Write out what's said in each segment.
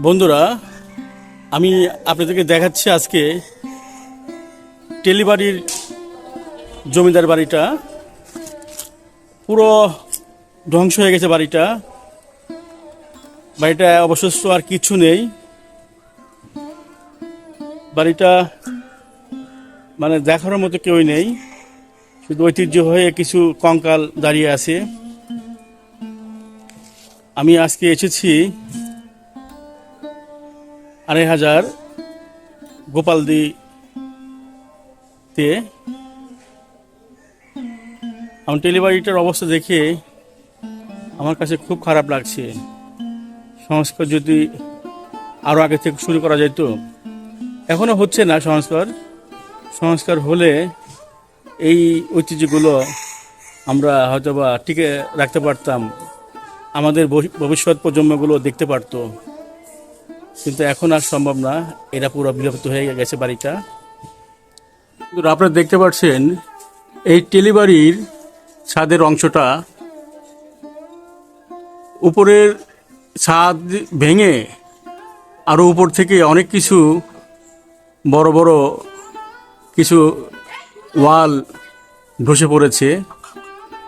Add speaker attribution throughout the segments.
Speaker 1: বন্ধুরা, আমি আপনাদেরকে দেখাচ্ছি আজকে টেলিবাড়ির জমিদার বাড়িটা। পুরো ধ্বংস হয়ে গেছে বাড়িটা। বাড়িটা অবশিষ্ট আর কিছু নেই। বাড়িটা মানে দেখার মতো কেউই নেই। শুধু ঐতিহ্য হয়ে কিছু কঙ্কাল দাঁড়িয়ে আছে। আমি আজকে এসেছি আড়াই হাজার গোপালদিতে আমার ডেলিভারিটার অবস্থা দেখে আমার কাছে খুব খারাপ লাগছে। সংস্কার যদি আরও আগে থেকে শুরু করা যেত এখনও হচ্ছে না সংস্কার। সংস্কার হলে এই ঐতিহ্যগুলো আমরা হয়তোবা টিকে রাখতে পারতাম। আমাদের ভবি- ভবিষ্যৎ প্রজন্মগুলো দেখতে পারতো। কিন্তু এখন আর সম্ভব না। এরা পুরো বিলুপ্ত হয়ে গেছে বাড়িটা। কিন্তু আপনারা দেখতে পাচ্ছেন, এই টেলিবাড়ির ছাদের অংশটা উপরের ছাদ ভেঙে আরও উপর থেকে অনেক কিছু বড় বড় কিছু ওয়াল ধসে পড়েছে।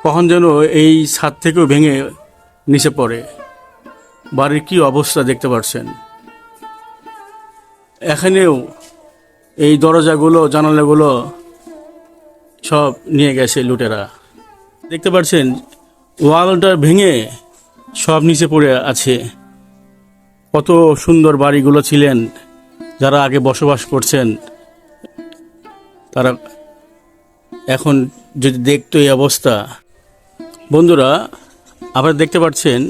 Speaker 1: কখন যেন এই ছাদ থেকেও ভেঙে নিচে পড়ে। বাড়ির কি অবস্থা দেখতে পাচ্ছেন? এখানেও এই দরজাগুলো, জানালাগুলো সব নিয়ে গেছে লুটেরা। দেখতে পাচ্ছেন, ওয়ালটা ভেঙে সব নিচে পড়ে আছে। কত সুন্দর বাড়িগুলো ছিলেন, যারা আগে বসবাস করছেন। তারা এখন যদি দেখতো এই অবস্থা। বন্ধুরা, আপনারা দেখতে পাচ্ছেন,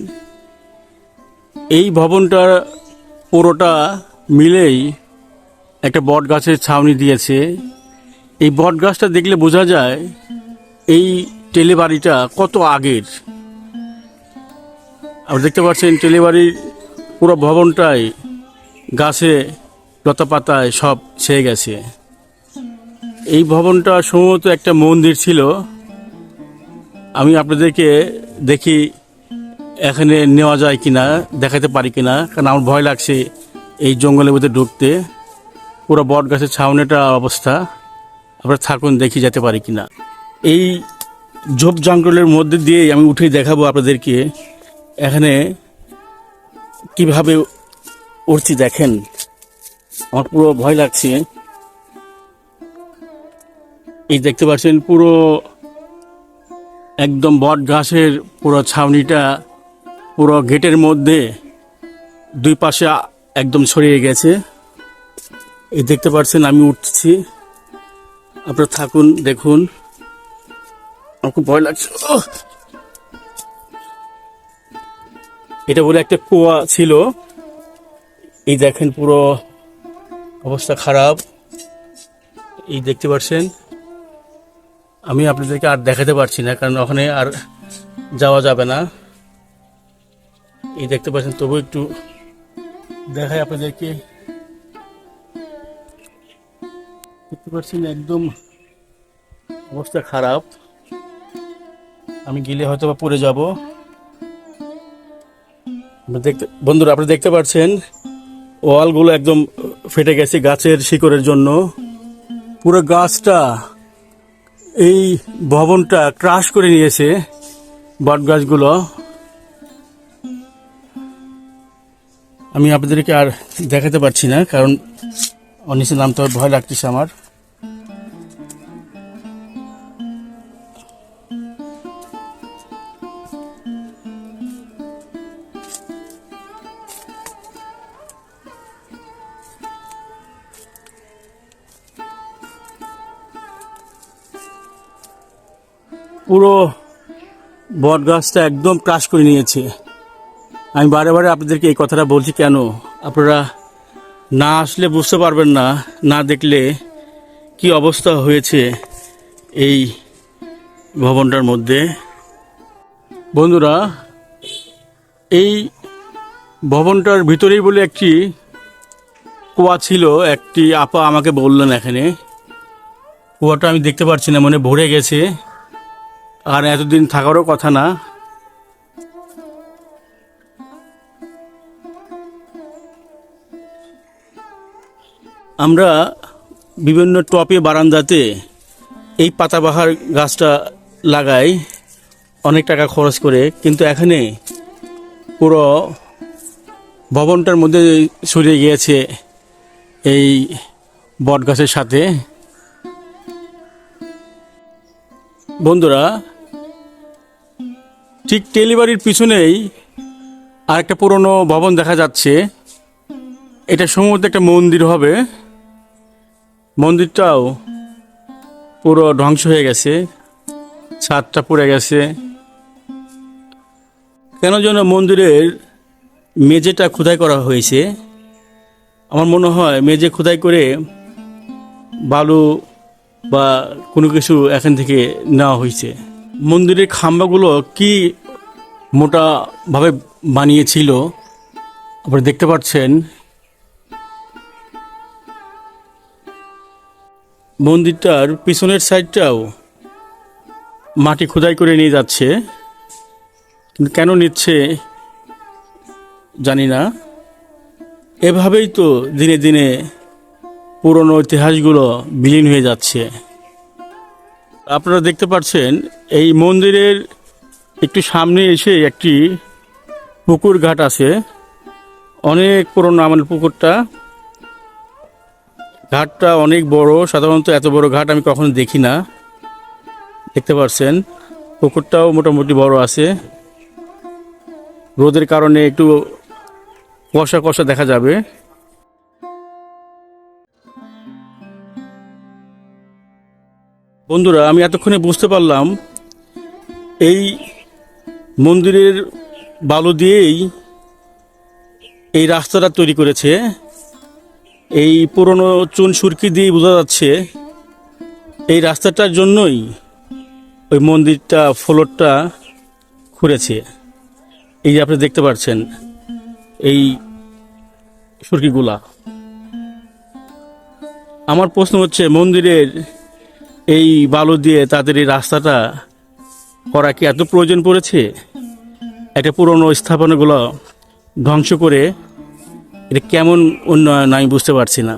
Speaker 1: এই ভবনটার পুরোটা মিলেই একটা বট গাছের ছাউনি দিয়েছে। এই বট গাছটা দেখলে বোঝা যায় এই টেলিবাড়িটা কত আগের। আপনি দেখতে পাচ্ছেন টেলিবাড়ির পুরো ভবনটাই গাছে লতা পাতায় সব ছেয়ে গেছে। এই ভবনটা সম্ভবত একটা মন্দির ছিল। আমি আপনাদেরকে দেখি এখানে নেওয়া যায় কিনা, দেখাতে পারি কিনা, কারণ আমার ভয় লাগছে এই জঙ্গলের মধ্যে ঢুকতে। পুরো বট গাছের ছাউনিটা অবস্থা। আপনারা থাকুন, দেখি যেতে পারি কিনা। এই ঝোপ জঙ্গলের মধ্যে দিয়ে আমি উঠে দেখাবো আপনাদেরকে এখানে কীভাবে উঠছি দেখেন। আমার পুরো ভয় লাগছে। এই দেখতে পাচ্ছেন পুরো একদম বট ঘাসের পুরো ছাউনিটা পুরো গেটের মধ্যে দুই পাশে একদম ছড়িয়ে গেছে। এই দেখতে পাচ্ছেন, আমি উঠছি। আপনারা থাকুন, দেখুন। আমার খুব ভয় লাগছে। এটা বলে একটা কুয়া ছিল। এই দেখেন পুরো অবস্থা খারাপ। এই দেখতে পাচ্ছেন, আমি আপনাদেরকে আর দেখাতে পারছি না, কারণ ওখানে আর যাওয়া যাবে না। এই দেখতে পাচ্ছেন, তবু একটু দেখাই আপনাদেরকে। দেখতে পাচ্ছেন একদম অবস্থা খারাপ। আমি গেলে হয়তো বা পড়ে যাব। দেখতে বন্ধুরা, আপনি দেখতে পাচ্ছেন, ওয়ালগুলো একদম ফেটে গেছে গাছের শিকড়ের জন্য। পুরো গাছটা এই ভবনটা ক্রাশ করে নিয়েছে বট গাছগুলো। আমি আপনাদেরকে আর দেখাতে পারছি না, কারণ নিচে নামতে ভয় লাগতেছে আমার। পুরো বট গাছটা একদম ক্রাশ করে নিয়েছে। আমি বারে বারে আপনাদেরকে এই কথাটা বলছি কেন? আপনারা না আসলে বুঝতে পারবেন না না দেখলে কি অবস্থা হয়েছে এই ভবনটার মধ্যে। বন্ধুরা, এই ভবনটার ভিতরেই বলে একটি কুয়া ছিল, একটি আপা আমাকে বললেন এখানে। কুয়াটা আমি দেখতে পাচ্ছি না, মনে ভরে গেছে। আর এতদিন থাকারও কথা না। আমরা বিভিন্ন টপে বারান্দাতে এই পাতাবাহার গাছটা লাগাই, অনেক টাকা খরচ করে। কিন্তু এখানে পুরো ভবনটার মধ্যে ছড়িয়ে গিয়েছে এই বট গাছের সাথে। বন্ধুরা ঠিক টেলিবাড়ির পিছনেই আরেকটা পুরনো ভবন দেখা যাচ্ছে। এটা সম্ভবত একটা মন্দির হবে। মন্দিরটাও পুরো ধ্বংস হয়ে গেছে। ছাদটা পড়ে গেছে। কেন যেন মন্দিরের মেঝেটা খোদাই করা হয়েছে। আমার মনে হয় মেঝে খোদাই করে বালু বা কোনো কিছু এখান থেকে নেওয়া হয়েছে। মন্দিরের খাম্বাগুলো কি মোটাভাবে বানিয়েছিল? আপনারা দেখতে পাচ্ছেন। মন্দিরটার পিছনের সাইডটাও মাটি খোদাই করে নিয়ে যাচ্ছে। কিন্তু কেন নিচ্ছে জানি না। এভাবেই তো দিনে দিনে পুরনো ইতিহাসগুলো বিলীন হয়ে যাচ্ছে। আপনারা দেখতে পাচ্ছেন, এই মন্দিরের একটু সামনে এসে একটি পুকুর ঘাট আছে। অনেক পুরনো আমার পুকুরটা। ঘাটটা অনেক বড়, সাধারণত এত বড় ঘাট আমি কখনো দেখি না। দেখতে পাচ্ছেন, পুকুরটাও মোটামুটি বড় আছে। রোদের কারণে একটু কষা কষা দেখা যাবে। বন্ধুরা, আমি এতক্ষণে বুঝতে পারলাম, এই মন্দিরের বালু দিয়েই এই রাস্তাটা তৈরি করেছে। এই পুরনো চুন সুরকি দিয়ে বোঝা যাচ্ছে এই রাস্তাটার জন্যই ওই মন্দিরটা, ফ্লোরটা খুঁড়েছে। এই যে আপনি দেখতে পাচ্ছেন, এই সুরকিগুলা। আমার প্রশ্ন হচ্ছে, মন্দিরের এই বালু দিয়ে তাদের এই রাস্তাটা করা কি এত প্রয়োজন পড়েছে? একটা পুরনো স্থাপনাগুলো ধ্বংস করে এটা কেমন উন্নয়ন আমি বুঝতে পারছি না।